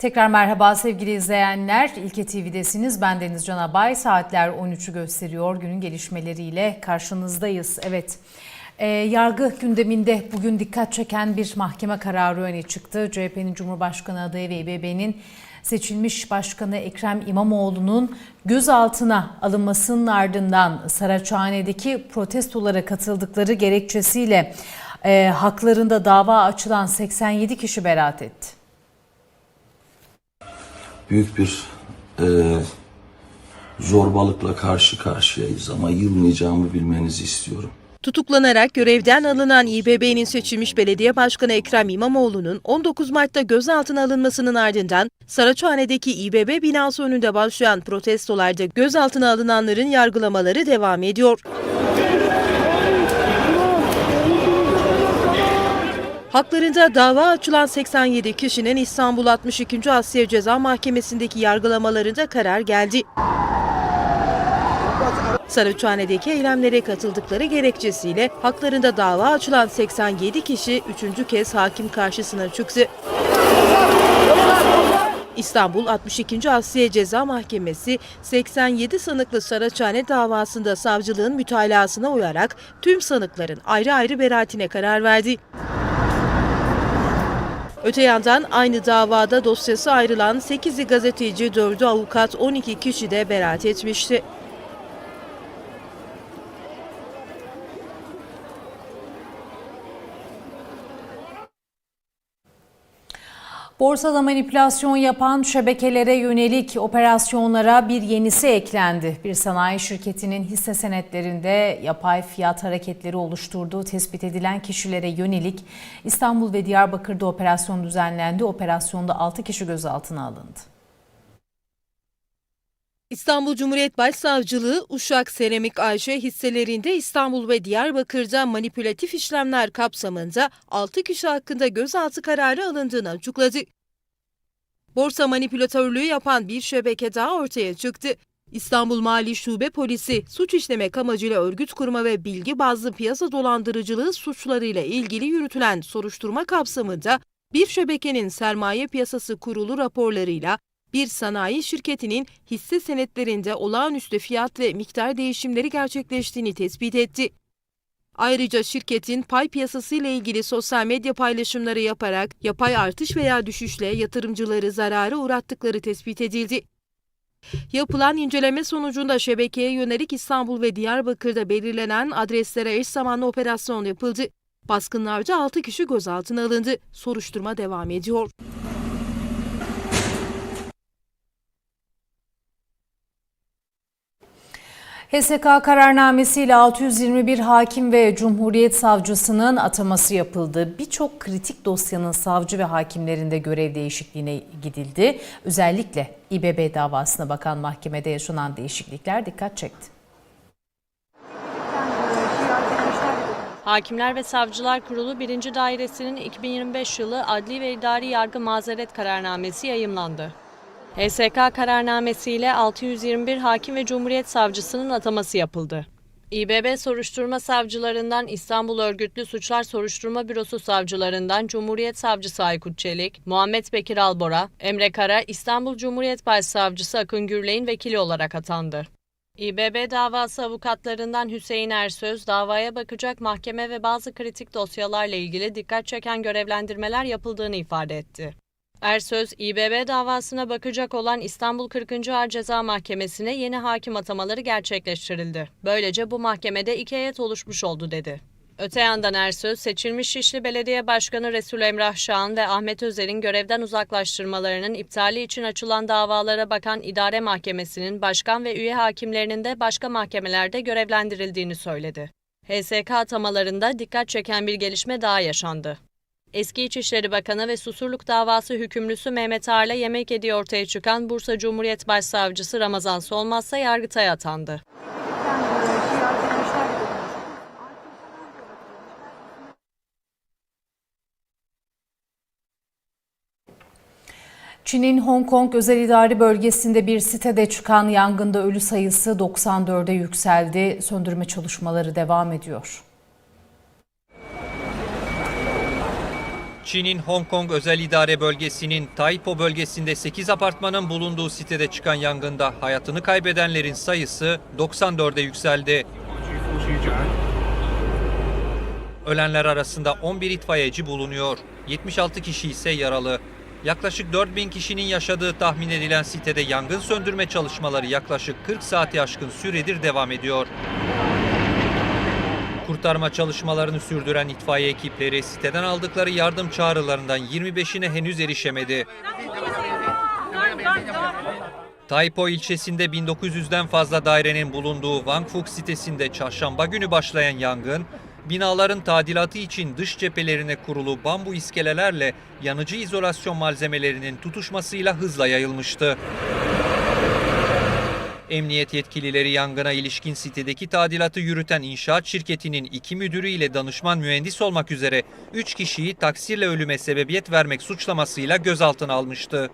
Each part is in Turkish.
Tekrar merhaba sevgili izleyenler. İlke TV'desiniz. Ben Deniz Can Abay. Saatler 13'ü gösteriyor. Günün gelişmeleriyle karşınızdayız. Evet. Ee, yargı gündeminde bugün dikkat çeken bir mahkeme kararı öne çıktı. CHP'nin Cumhurbaşkanı adayı ve İBB'nin seçilmiş başkanı Ekrem İmamoğlu'nun gözaltına alınmasının ardından Saraçhane'deki protestolara katıldıkları gerekçesiyle e, haklarında dava açılan 87 kişi beraat etti. Büyük bir e, zorbalıkla karşı karşıyayız ama yılmayacağımı bilmenizi istiyorum. Tutuklanarak görevden alınan İBB'nin seçilmiş belediye başkanı Ekrem İmamoğlu'nun 19 Mart'ta gözaltına alınmasının ardından Saraçhane'deki İBB binası önünde başlayan protestolarda gözaltına alınanların yargılamaları devam ediyor. Haklarında dava açılan 87 kişinin İstanbul 62. Asya Ceza Mahkemesi'ndeki yargılamalarında karar geldi. Saraçhane'deki eylemlere katıldıkları gerekçesiyle haklarında dava açılan 87 kişi üçüncü kez hakim karşısına çıktı. İstanbul 62. Asya Ceza Mahkemesi 87 sanıklı Saraçhane davasında savcılığın mütalasına uyarak tüm sanıkların ayrı ayrı beraatine karar verdi. Öte yandan aynı davada dosyası ayrılan 8'i gazeteci, 4'ü avukat, 12 kişi de beraat etmişti. Borsada manipülasyon yapan şebekelere yönelik operasyonlara bir yenisi eklendi. Bir sanayi şirketinin hisse senetlerinde yapay fiyat hareketleri oluşturduğu tespit edilen kişilere yönelik İstanbul ve Diyarbakır'da operasyon düzenlendi. Operasyonda 6 kişi gözaltına alındı. İstanbul Cumhuriyet Başsavcılığı Uşak Seramik AŞ hisselerinde İstanbul ve Diyarbakır'da manipülatif işlemler kapsamında 6 kişi hakkında gözaltı kararı alındığını açıkladı. Borsa manipülatörlüğü yapan bir şebeke daha ortaya çıktı. İstanbul Mali Şube Polisi suç işlemek amacıyla örgüt kurma ve bilgi bazlı piyasa dolandırıcılığı suçlarıyla ilgili yürütülen soruşturma kapsamında bir şebekenin sermaye piyasası kurulu raporlarıyla bir sanayi şirketinin hisse senetlerinde olağanüstü fiyat ve miktar değişimleri gerçekleştiğini tespit etti. Ayrıca şirketin pay piyasası ile ilgili sosyal medya paylaşımları yaparak yapay artış veya düşüşle yatırımcıları zarara uğrattıkları tespit edildi. Yapılan inceleme sonucunda şebekeye yönelik İstanbul ve Diyarbakır'da belirlenen adreslere eş zamanlı operasyon yapıldı. Baskınlarca 6 kişi gözaltına alındı. Soruşturma devam ediyor. HSK kararnamesiyle 621 hakim ve Cumhuriyet Savcısının ataması yapıldı. Birçok kritik dosyanın savcı ve hakimlerinde görev değişikliğine gidildi. Özellikle İBB davasına bakan mahkemede yaşanan değişiklikler dikkat çekti. Hakimler ve Savcılar Kurulu 1. Dairesi'nin 2025 yılı Adli ve İdari Yargı Mazeret Kararnamesi yayımlandı. HSK kararnamesiyle 621 hakim ve Cumhuriyet Savcısının ataması yapıldı. İBB soruşturma savcılarından İstanbul Örgütlü Suçlar Soruşturma Bürosu savcılarından Cumhuriyet Savcısı Aykut Çelik, Muhammed Bekir Albora, Emre Kara, İstanbul Cumhuriyet Başsavcısı Akın Gürley'in vekili olarak atandı. İBB davası avukatlarından Hüseyin Ersöz, davaya bakacak mahkeme ve bazı kritik dosyalarla ilgili dikkat çeken görevlendirmeler yapıldığını ifade etti. Ersöz, İBB davasına bakacak olan İstanbul 40. Ağır Ceza Mahkemesi'ne yeni hakim atamaları gerçekleştirildi. Böylece bu mahkemede iki heyet oluşmuş oldu dedi. Öte yandan Ersöz, seçilmiş Şişli Belediye Başkanı Resul Emrah Şahan ve Ahmet Özer'in görevden uzaklaştırmalarının iptali için açılan davalara bakan İdare Mahkemesi'nin başkan ve üye hakimlerinin de başka mahkemelerde görevlendirildiğini söyledi. HSK atamalarında dikkat çeken bir gelişme daha yaşandı. Eski İçişleri Bakanı ve Susurluk davası hükümlüsü Mehmet Ağar'la yemek yediği ortaya çıkan Bursa Cumhuriyet Başsavcısı Ramazan Solmazsa Yargıtay'a atandı. Çin'in Hong Kong özel idari bölgesinde bir sitede çıkan yangında ölü sayısı 94'e yükseldi. Söndürme çalışmaları devam ediyor. Çin'in Hong Kong Özel İdare Bölgesi'nin Taipo bölgesinde 8 apartmanın bulunduğu sitede çıkan yangında hayatını kaybedenlerin sayısı 94'e yükseldi. Ölenler arasında 11 itfaiyeci bulunuyor. 76 kişi ise yaralı. Yaklaşık 4000 kişinin yaşadığı tahmin edilen sitede yangın söndürme çalışmaları yaklaşık 40 saati aşkın süredir devam ediyor. Kurtarma çalışmalarını sürdüren itfaiye ekipleri siteden aldıkları yardım çağrılarından 25'ine henüz erişemedi. Taipo ilçesinde 1900'den fazla dairenin bulunduğu Wangfuk sitesinde çarşamba günü başlayan yangın, binaların tadilatı için dış cephelerine kurulu bambu iskelelerle yanıcı izolasyon malzemelerinin tutuşmasıyla hızla yayılmıştı. Emniyet yetkilileri yangına ilişkin sitedeki tadilatı yürüten inşaat şirketinin iki müdürü ile danışman mühendis olmak üzere 3 kişiyi taksirle ölüme sebebiyet vermek suçlamasıyla gözaltına almıştı.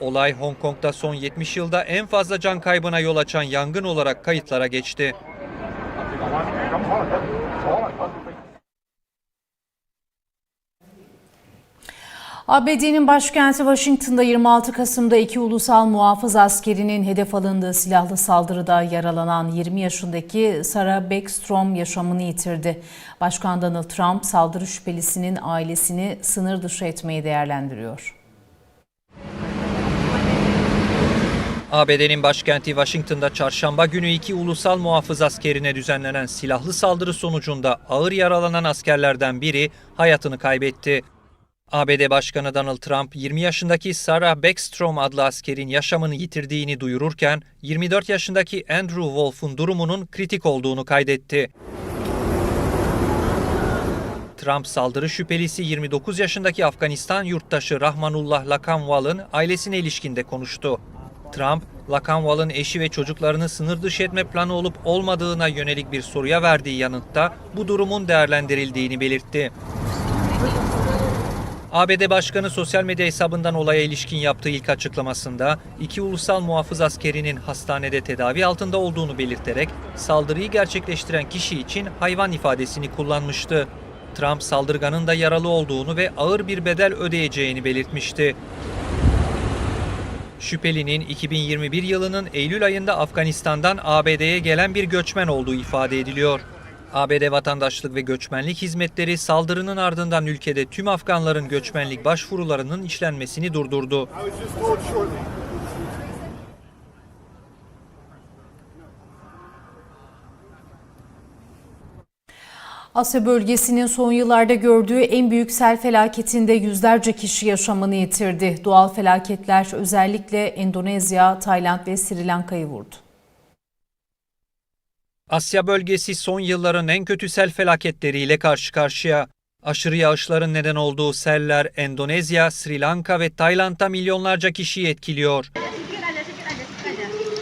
Olay Hong Kong'da son 70 yılda en fazla can kaybına yol açan yangın olarak kayıtlara geçti. ABD'nin başkenti Washington'da 26 Kasım'da iki ulusal muhafız askerinin hedef alındığı silahlı saldırıda yaralanan 20 yaşındaki Sarah Beckstrom yaşamını yitirdi. Başkan Donald Trump saldırı şüphelisinin ailesini sınır dışı etmeyi değerlendiriyor. ABD'nin başkenti Washington'da çarşamba günü iki ulusal muhafız askerine düzenlenen silahlı saldırı sonucunda ağır yaralanan askerlerden biri hayatını kaybetti. ABD Başkanı Donald Trump 20 yaşındaki Sarah Beckstrom adlı askerin yaşamını yitirdiğini duyururken 24 yaşındaki Andrew Wolf'un durumunun kritik olduğunu kaydetti. Trump saldırı şüphelisi 29 yaşındaki Afganistan yurttaşı Rahmanullah Lakanwal'ın ailesine ilişkinde konuştu. Trump, Lakanwal'ın eşi ve çocuklarını sınır dışı etme planı olup olmadığına yönelik bir soruya verdiği yanıtta bu durumun değerlendirildiğini belirtti. ABD Başkanı sosyal medya hesabından olaya ilişkin yaptığı ilk açıklamasında iki ulusal muhafız askerinin hastanede tedavi altında olduğunu belirterek saldırıyı gerçekleştiren kişi için hayvan ifadesini kullanmıştı. Trump saldırganın da yaralı olduğunu ve ağır bir bedel ödeyeceğini belirtmişti. Şüphelinin 2021 yılının Eylül ayında Afganistan'dan ABD'ye gelen bir göçmen olduğu ifade ediliyor. ABD Vatandaşlık ve Göçmenlik Hizmetleri saldırının ardından ülkede tüm Afganların göçmenlik başvurularının işlenmesini durdurdu. Asya bölgesinin son yıllarda gördüğü en büyük sel felaketinde yüzlerce kişi yaşamını yitirdi. Doğal felaketler özellikle Endonezya, Tayland ve Sri Lanka'yı vurdu. Asya bölgesi son yılların en kötü sel felaketleriyle karşı karşıya. Aşırı yağışların neden olduğu seller Endonezya, Sri Lanka ve Tayland'da milyonlarca kişiyi etkiliyor.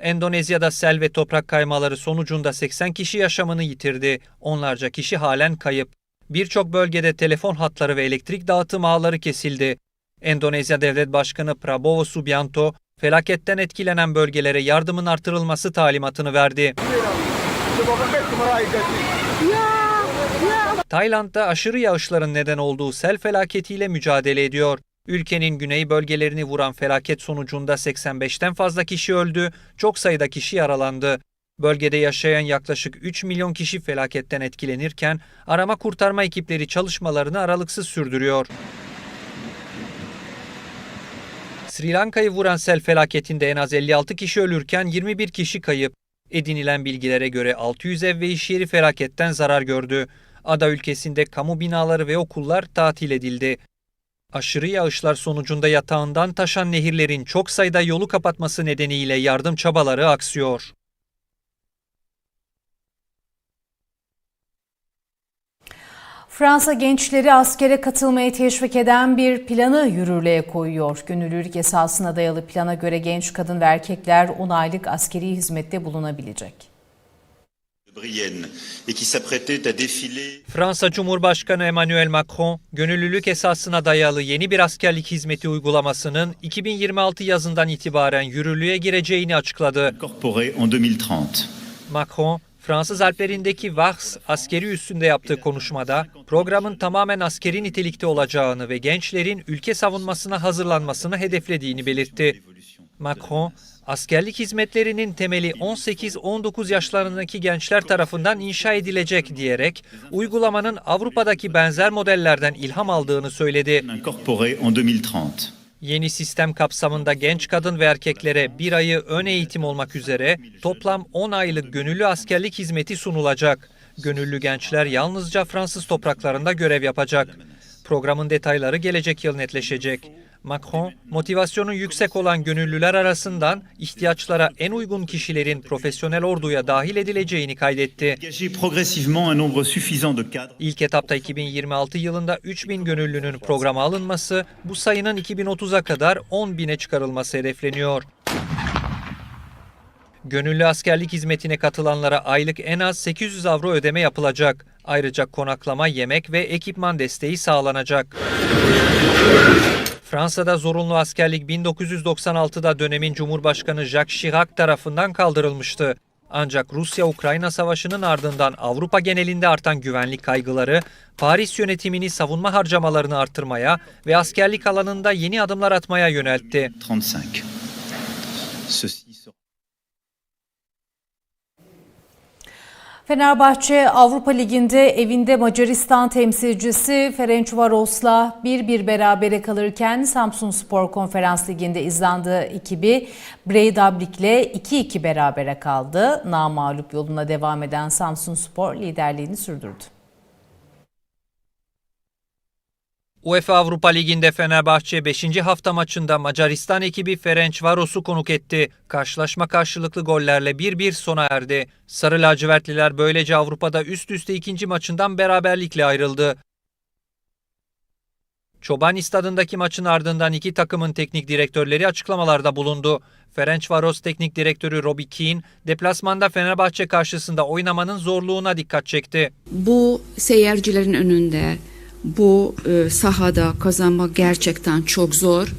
Endonezya'da sel ve toprak kaymaları sonucunda 80 kişi yaşamını yitirdi. Onlarca kişi halen kayıp. Birçok bölgede telefon hatları ve elektrik dağıtım ağları kesildi. Endonezya Devlet Başkanı Prabowo Subianto, felaketten etkilenen bölgelere yardımın artırılması talimatını verdi. Tayland'da aşırı yağışların neden olduğu sel felaketiyle mücadele ediyor. Ülkenin güney bölgelerini vuran felaket sonucunda 85'ten fazla kişi öldü, çok sayıda kişi yaralandı. Bölgede yaşayan yaklaşık 3 milyon kişi felaketten etkilenirken arama kurtarma ekipleri çalışmalarını aralıksız sürdürüyor. Sri Lanka'yı vuran sel felaketinde en az 56 kişi ölürken 21 kişi kayıp. Edinilen bilgilere göre 600 ev ve iş yeri felaketten zarar gördü. Ada ülkesinde kamu binaları ve okullar tatil edildi. Aşırı yağışlar sonucunda yatağından taşan nehirlerin çok sayıda yolu kapatması nedeniyle yardım çabaları aksıyor. Fransa gençleri askere katılmaya teşvik eden bir planı yürürlüğe koyuyor. Gönüllülük esasına dayalı plana göre genç kadın ve erkekler 10 aylık askeri hizmette bulunabilecek. Fransa Cumhurbaşkanı Emmanuel Macron, gönüllülük esasına dayalı yeni bir askerlik hizmeti uygulamasının 2026 yazından itibaren yürürlüğe gireceğini açıkladı. incorporée en 2030. Macron, Fransız Alplerindeki Vars askeri üssünde yaptığı konuşmada programın tamamen askeri nitelikte olacağını ve gençlerin ülke savunmasına hazırlanmasını hedeflediğini belirtti. Macron, askerlik hizmetlerinin temeli 18-19 yaşlarındaki gençler tarafından inşa edilecek diyerek uygulamanın Avrupa'daki benzer modellerden ilham aldığını söyledi. İncorporée en 2030. Yeni sistem kapsamında genç kadın ve erkeklere bir ayı ön eğitim olmak üzere toplam 10 aylık gönüllü askerlik hizmeti sunulacak. Gönüllü gençler yalnızca Fransız topraklarında görev yapacak. Programın detayları gelecek yıl netleşecek. Macron, motivasyonu yüksek olan gönüllüler arasından ihtiyaçlara en uygun kişilerin profesyonel orduya dahil edileceğini kaydetti. İlk etapta 2026 yılında 3000 gönüllünün programa alınması, bu sayının 2030'a kadar 10 bine çıkarılması hedefleniyor. Gönüllü askerlik hizmetine katılanlara aylık en az 800 avro ödeme yapılacak. Ayrıca konaklama, yemek ve ekipman desteği sağlanacak. Fransa'da zorunlu askerlik 1996'da dönemin Cumhurbaşkanı Jacques Chirac tarafından kaldırılmıştı. Ancak Rusya-Ukrayna savaşının ardından Avrupa genelinde artan güvenlik kaygıları, Paris yönetimini savunma harcamalarını artırmaya ve askerlik alanında yeni adımlar atmaya yöneltti. 35. Fenerbahçe Avrupa Ligi'nde evinde Macaristan temsilcisi Ferencvaros'la 1-1 berabere kalırken Samsun Spor Konferans Ligi'nde İzlanda ekibi Breidablik'le 2-2 berabere kaldı. Namalup yoluna devam eden Samsun Spor liderliğini sürdürdü. UEFA Avrupa Ligi'nde Fenerbahçe 5. hafta maçında Macaristan ekibi Ferencvaros'u konuk etti. Karşılaşma karşılıklı gollerle 1-1 sona erdi. Sarı lacivertliler böylece Avrupa'da üst üste ikinci maçından beraberlikle ayrıldı. Çobani stadındaki maçın ardından iki takımın teknik direktörleri açıklamalarda bulundu. Ferencvaros teknik direktörü Robbie Keane, deplasmanda Fenerbahçe karşısında oynamanın zorluğuna dikkat çekti. bu seyircilerin önünde bu e, sahada kazanmak gerçekten çok zor.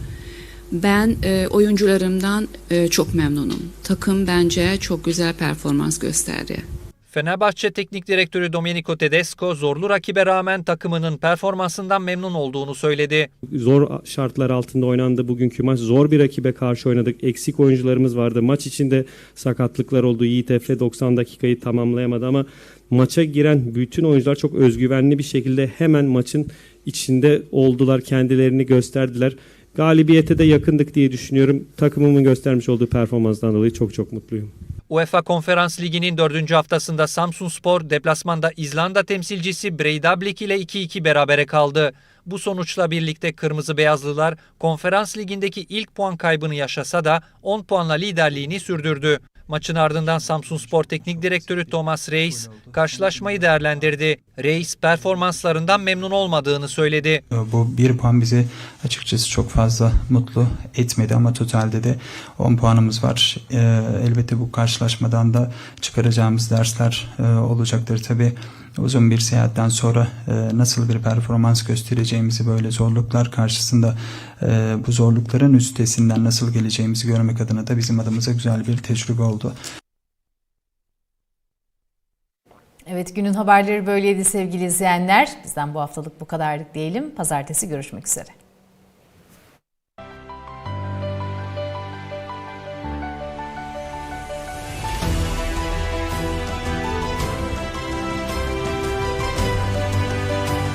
Ben e, oyuncularımdan e, çok memnunum. Takım bence çok güzel performans gösterdi. Fenerbahçe Teknik Direktörü Domenico Tedesco zorlu rakibe rağmen takımının performansından memnun olduğunu söyledi. Zor şartlar altında oynandı bugünkü maç. Zor bir rakibe karşı oynadık. Eksik oyuncularımız vardı. Maç içinde sakatlıklar oldu. Yiğit Efe 90 dakikayı tamamlayamadı ama maça giren bütün oyuncular çok özgüvenli bir şekilde hemen maçın içinde oldular. Kendilerini gösterdiler. Galibiyete de yakındık diye düşünüyorum. Takımımın göstermiş olduğu performanstan dolayı çok çok mutluyum. UEFA Konferans Ligi'nin dördüncü haftasında Samsunspor deplasmanda İzlanda temsilcisi Breidablik ile 2-2 berabere kaldı. Bu sonuçla birlikte Kırmızı Beyazlılar Konferans Ligi'ndeki ilk puan kaybını yaşasa da 10 puanla liderliğini sürdürdü. Maçın ardından Samsunspor Teknik Direktörü Thomas Reis karşılaşmayı değerlendirdi. Reis performanslarından memnun olmadığını söyledi. Bu bir puan bizi açıkçası çok fazla mutlu etmedi ama totalde de 10 puanımız var. Ee, elbette bu karşılaşmadan da çıkaracağımız dersler e, olacaktır. Tabi uzun bir seyahatten sonra e, nasıl bir performans göstereceğimizi böyle zorluklar karşısında e, bu zorlukların üstesinden nasıl geleceğimizi görmek adına da bizim adımıza güzel bir tecrübe oldu. Evet günün haberleri böyleydi sevgili izleyenler. Bizden bu haftalık bu kadarlık diyelim. Pazartesi görüşmek üzere.